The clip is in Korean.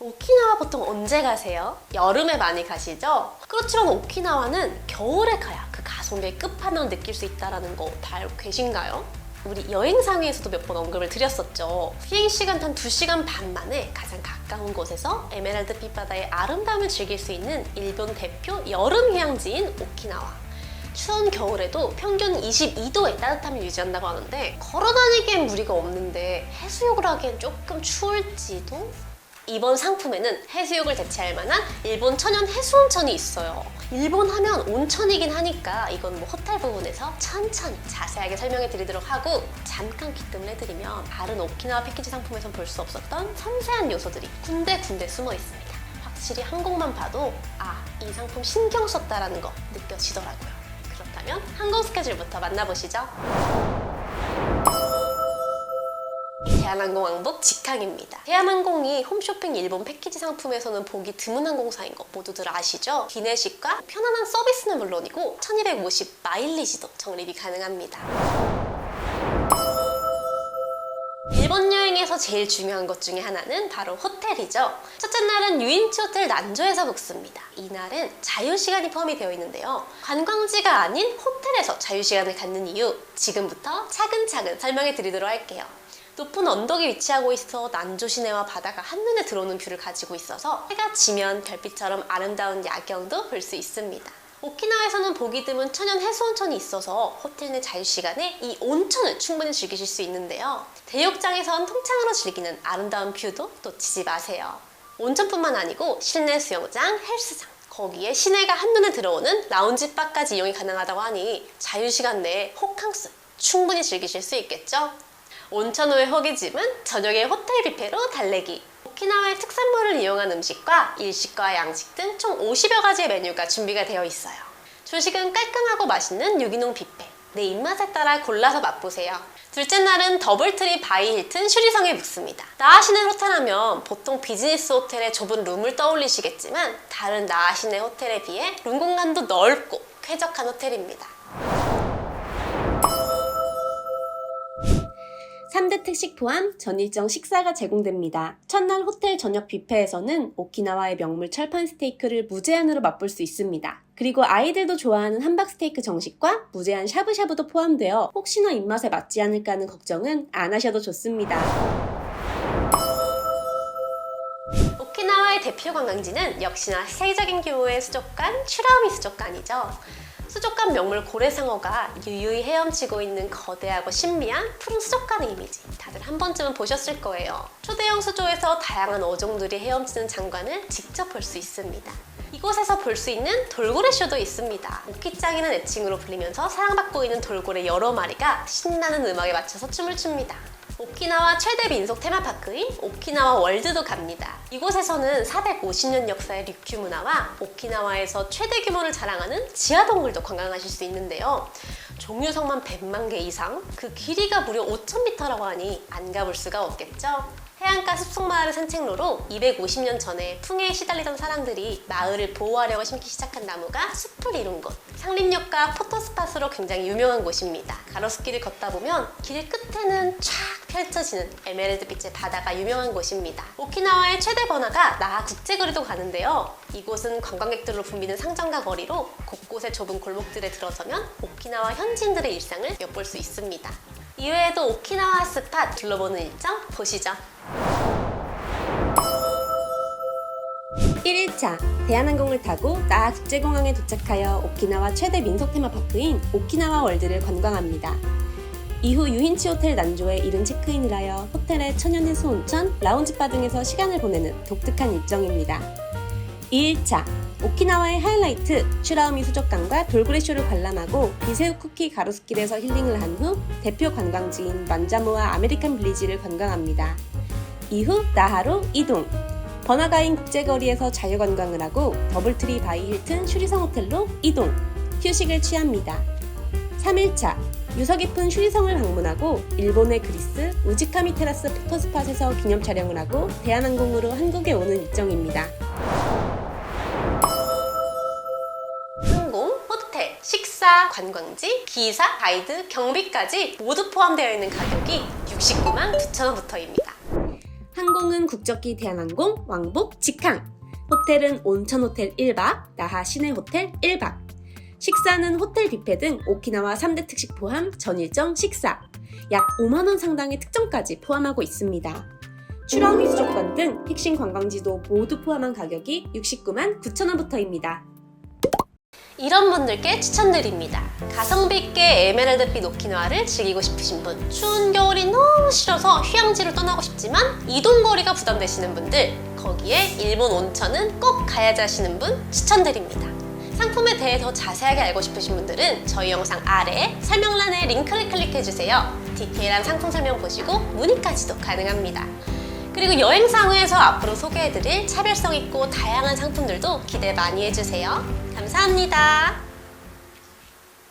오키나와 보통 언제 가세요? 여름에 많이 가시죠? 그렇지만 오키나와는 겨울에 가야 그 가성비의 끝판왕을 느낄 수 있다는 거 다 알고 계신가요? 우리 여행상에서도 몇 번 언급을 드렸었죠. 비행시간 단 2시간 반 만에 가장 가까운 곳에서 에메랄드 빛바다의 아름다움을 즐길 수 있는 일본 대표 여름 휴양지인 오키나와. 추운 겨울에도 평균 22도의 따뜻함을 유지한다고 하는데 걸어다니기엔 무리가 없는데 해수욕을 하기엔 조금 추울지도? 이번 상품에는 해수욕을 대체할 만한 일본 천연 해수온천이 있어요. 일본 하면 온천이긴 하니까 이건 뭐 호텔 부분에서 천천히 자세하게 설명해 드리도록 하고 잠깐 귀뜸을 해드리면 다른 오키나와 패키지 상품에선 볼 수 없었던 섬세한 요소들이 군데군데 숨어 있습니다. 확실히 항공만 봐도 아, 이 상품 신경 썼다라는 거 느껴지더라고요. 그렇다면 항공 스케줄부터 만나보시죠. 대한항공 왕복 직항입니다. 대한항공이 홈쇼핑 일본 패키지 상품에서는 보기 드문 항공사인 거 모두들 아시죠? 기내식과 편안한 서비스는 물론이고 1250 마일리지도 적립이 가능합니다. 일본 여행에서 제일 중요한 것 중에 하나는 바로 호텔이죠. 첫째 날은 유인치 호텔 난조에서 묵습니다. 이날은 자유시간이 포함이 되어 있는데요. 관광지가 아닌 호텔에서 자유시간을 갖는 이유 지금부터 차근차근 설명해 드리도록 할게요. 높은 언덕에 위치하고 있어 난조 시내와 바다가 한눈에 들어오는 뷰를 가지고 있어서 해가 지면 별빛처럼 아름다운 야경도 볼 수 있습니다. 오키나와에서는 보기 드문 천연 해수온천이 있어서 호텔 내 자유시간에 이 온천을 충분히 즐기실 수 있는데요. 대욕장에선 통창으로 즐기는 아름다운 뷰도 놓치지 마세요. 온천뿐만 아니고 실내 수영장, 헬스장, 거기에 시내가 한눈에 들어오는 라운지 바까지 이용이 가능하다고 하니 자유시간 내에 호캉스 충분히 즐기실 수 있겠죠? 온천 후의 호기짐은 저녁에 호텔 뷔페로 달래기. 오키나와의 특산물을 이용한 음식과 일식과 양식 등 총 50여 가지의 메뉴가 준비가 되어 있어요. 조식은 깔끔하고 맛있는 유기농 뷔페. 내 입맛에 따라 골라서 맛보세요. 둘째 날은 더블트리 바이 힐튼 슈리성에 묵습니다. 나하시네 호텔 하면 보통 비즈니스 호텔의 좁은 룸을 떠올리시겠지만 다른 나하시네 호텔에 비해 룸 공간도 넓고 쾌적한 호텔입니다. 특식 포함 전일정 식사가 제공됩니다. 첫날 호텔 저녁 뷔페에서는 오키나와의 명물 철판 스테이크를 무제한으로 맛볼 수 있습니다. 그리고 아이들도 좋아하는 함박 스테이크 정식과 무제한 샤브샤브도 포함되어 혹시나 입맛에 맞지 않을까 하는 걱정은 안 하셔도 좋습니다. 오키나와의 대표 관광지는 역시나 세계적인 규모의 수족관, 추라우미 수족관이죠. 수족관 명물 고래상어가 유유히 헤엄치고 있는 거대하고 신비한 푸른 수족관의 이미지 다들 한 번쯤은 보셨을 거예요. 초대형 수조에서 다양한 어종들이 헤엄치는 장관을 직접 볼 수 있습니다. 이곳에서 볼 수 있는 돌고래 쇼도 있습니다. 오키짱이라는 애칭으로 불리면서 사랑받고 있는 돌고래 여러 마리가 신나는 음악에 맞춰서 춤을 춥니다. 오키나와 최대 민속 테마파크인 오키나와 월드도 갑니다. 이곳에서는 450년 역사의 류큐 문화와 오키나와에서 최대 규모를 자랑하는 지하 동굴도 관광하실 수 있는데요. 종류성만 100만 개 이상, 그 길이가 무려 5,000m라고 하니 안 가볼 수가 없겠죠? 해안가 숲속마을 산책로로 250년 전에 풍해에 시달리던 사람들이 마을을 보호하려고 심기 시작한 나무가 숲을 이룬 곳. 상림역과 포토스팟으로 굉장히 유명한 곳입니다. 가로수길을 걷다 보면 길 끝에는 쫙 펼쳐지는 에메랄드 빛의 바다가 유명한 곳입니다. 오키나와의 최대 번화가 나하 국제거리도 가는데요. 이곳은 관광객들로 붐비는 상점과 거리로 곳곳의 좁은 골목들에 들어서면 오키나와 현지인들의 일상을 엿볼 수 있습니다. 이외에도 오키나와 스팟 둘러보는 일정 보시죠. 1일차 대한항공을 타고 나하 국제공항에 도착하여 오키나와 최대 민속 테마파크인 오키나와 월드를 관광합니다. 이후 유인치 호텔 난조에 이른 체크인을 하여 호텔의 천연해수 온천, 라운지바 등에서 시간을 보내는 독특한 일정입니다. 2일차 오키나와의 하이라이트 슈라우미 수족관과 돌고래 쇼를 관람하고 미세우 쿠키 가로수길에서 힐링을 한 후 대표 관광지인 만자무와 아메리칸 빌리지를 관광합니다. 이후 나하로 이동. 번화가인 국제거리에서 자유관광을 하고 더블트리 바이 힐튼 슈리성 호텔로 이동. 휴식을 취합니다. 3일차 유서 깊은 슈리성을 방문하고 일본의 그리스 우지카미 테라스 포토스팟에서 기념 촬영을 하고 대한항공으로 한국에 오는 일정입니다. 관광지, 기사, 가이드, 경비까지 모두 포함되어 있는 가격이 69만 9천원부터입니다. 항공은 국적기 대한항공, 왕복, 직항. 호텔은 온천호텔 1박, 나하 시내호텔 1박. 식사는 호텔 뷔페 등 오키나와 3대 특식 포함 전일정 식사. 약 5만원 상당의 특정까지 포함하고 있습니다. 추라우미 수족관 등 핵심 관광지도 모두 포함한 가격이 69만 9천원부터입니다. 이런 분들께 추천드립니다. 가성비 있게 에메랄드빛 오키나와를 즐기고 싶으신 분, 추운 겨울이 너무 싫어서 휴양지로 떠나고 싶지만 이동거리가 부담되시는 분들, 거기에 일본 온천은 꼭 가야지 하시는 분 추천드립니다. 상품에 대해 더 자세하게 알고 싶으신 분들은 저희 영상 아래 설명란에 링크를 클릭해주세요. 디테일한 상품 설명 보시고 문의까지도 가능합니다. 그리고 여행상에서 앞으로 소개해드릴 차별성 있고 다양한 상품들도 기대 많이 해주세요. 감사합니다.